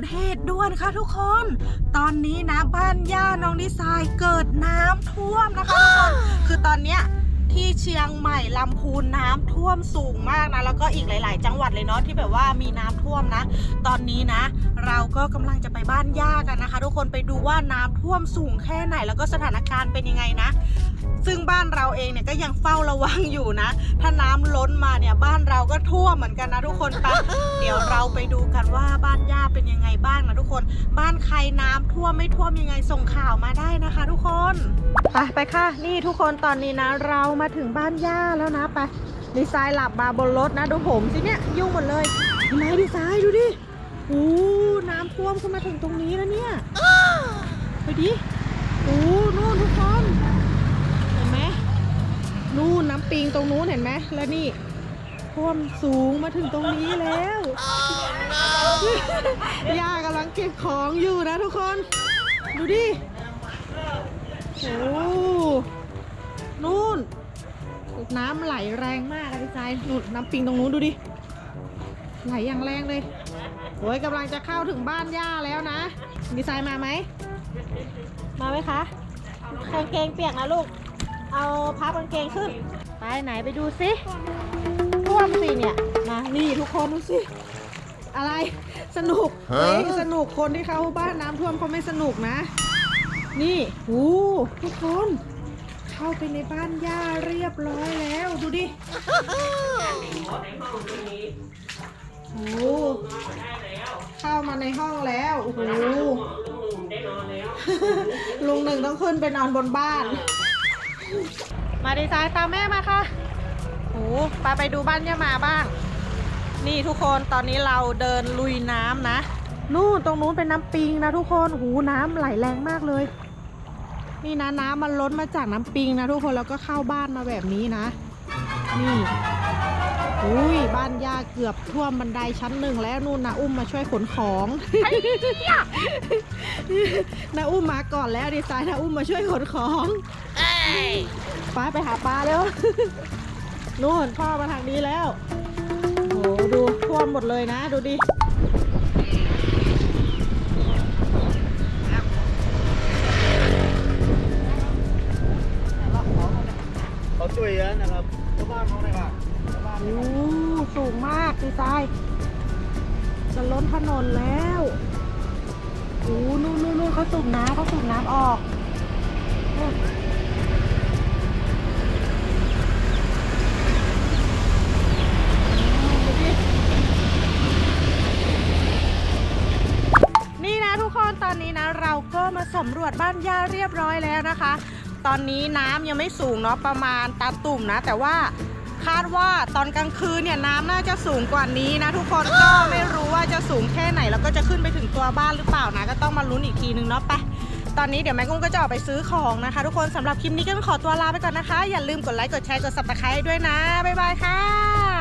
ดเหตุด่วนค่ะทุกคน ตอนนี้นะบ้านย่าน้องดีไซน์เกิดน้ำท่วมนะคะทุกคนคือตอนเนี้ยที่เชียงใหม่ลำพูนน้ำท่วมสูงมากนะ แล้วก็อีกหลาย ๆ จังหวัดเลยเนาะที่แบบว่ามีน้ำท่วมนะ ตอนนี้นะ เราก็กำลังจะไปบ้านย่ากันนะคะ ทุกคนไปดูว่าน้ำท่วมสูงแค่ไหน แล้วก็สถานการณ์เป็นยังไงนะซึ่งบ้านเราเองเนี่ยก็ยังเฝ้าระวังอยู่นะ ถ้าน้ำล้นมาเนี่ยบ้านเราก็ท่วมเหมือนกันนะทุกคนไปเดี๋ยวเราไปดูกันว่าบ้านย่าเป็นยังไงบ้างนะทุกคน บ้านใครน้ำท่วมไม่ท่วมยังไงส่งข่าวมาได้นะคะ ทุกคนไปไปค่ะ นี่ทุกคนตอนนี้นะ เรามาถึงบ้านย่าแล้วนะไปดีไซน์หลับมาบนรถนะดูผมสิเนี่ยยุ่งหมดเลยนไหมดีไซน์ดูดิโอ้น้ำท่วมขึ้นมาถึงตรงนี้แล้วเนี่ยไปดิโอ้นู่นทุกคน เห็นไหมนู่นน้ำ ปิงตรงนู้นเห็นไหมแล้วนี่ท่วมสูงมาถึงตรงนี้แล้วย่ากำลังเก็บของอยู่นะทุกคน ดูดิโอ้นู่น น้ำไหลแรงมากอะพี่ชายนู่นน้ำปิงตรงนู้นดูดิ ไหลอย่างแรงเลยโอ้ยกำลังจะเข้าถึงบ้านย่าแล้วนะดีไซน์มาไหม มาไหมคะกางเกงเปียกนะลูก เอาพับกางเกงขึ้น ไปไหนไปดูสิท่วมสิเนี่ยมานี่ทุกคนดูสิ อะไรสนุกเฮ้ยสนุกคนที่เขาบ้านน้ำท่วมเขาไม่สนุกนะ นี่โอ้ทุกคน เข้าไปในบ้านย่าเรียบร้อยแล้วดูดิโอ้เข้ามาในห้องแล้วโอ้โหลุงหนึ่งต้องขึ้นไปนอนบนบ้าน มาดีไซน์ตามแม่มาค่ะโอ้ไปไปดูบ้านย่ามาบ้าง นี่ทุกคนตอนนี้เราเดินลุยน้ำนะ นู่นตรงนู้นเป็นน้ำปิงนะทุกคน หูน้ำไหลแรงมากเลย นี่นะน้ำมันล้นมาจากน้ำปิงนะทุกคนแล้วก็เข้าบ้านมาแบบนี้นะ นี่อุ้ยบ้านย่าเกือบท่วมบันไดชั้นหนึ่งแล้วนู่นนะอุ้มมาช่วยขนของนะอุ้มมาก่อนแล้วดีไซน์นะอุ้มมาช่วยขนของ ป้าไปหาปลาแล้วนู่นพ่อมาทางนี้แล้ว โหดูท่วมหมดเลยนะ ดูดิเขาช่วยเยอะนะครับชาวบ้านเขาเลยค่ะชาวบ้านโอ้สูงมากดีไซน์จะล้นถนนแล้วโอ้นู่นนู่นนู่นเขาสูบน้ำเขาสูบน้ำออก เราก็มาสำรวจบ้านย่าเรียบร้อยแล้วนะคะ ตอนนี้น้ำยังไม่สูงเนาะประมาณตาตุ่มนะ แต่ว่าคาดว่าตอนกลางคืนเนี่ยน้ำน่าจะสูงกว่านี้นะ ทุกคนก็ไม่รู้ว่าจะสูงแค่ไหน แล้วก็จะขึ้นไปถึงตัวบ้านหรือเปล่านะ ก็ต้องมาลุ้นอีกทีนึงเนาะไปตอนนี้เดี๋ยวแม่กุ้งก็จะออกไปซื้อของนะคะ ทุกคนสำหรับคลิปนี้ก็ขอตัวลาไปก่อนนะคะ อย่าลืมกดไลค์กดแชร์กด subscribe ด้วยนะบ๊ายบายค่ะ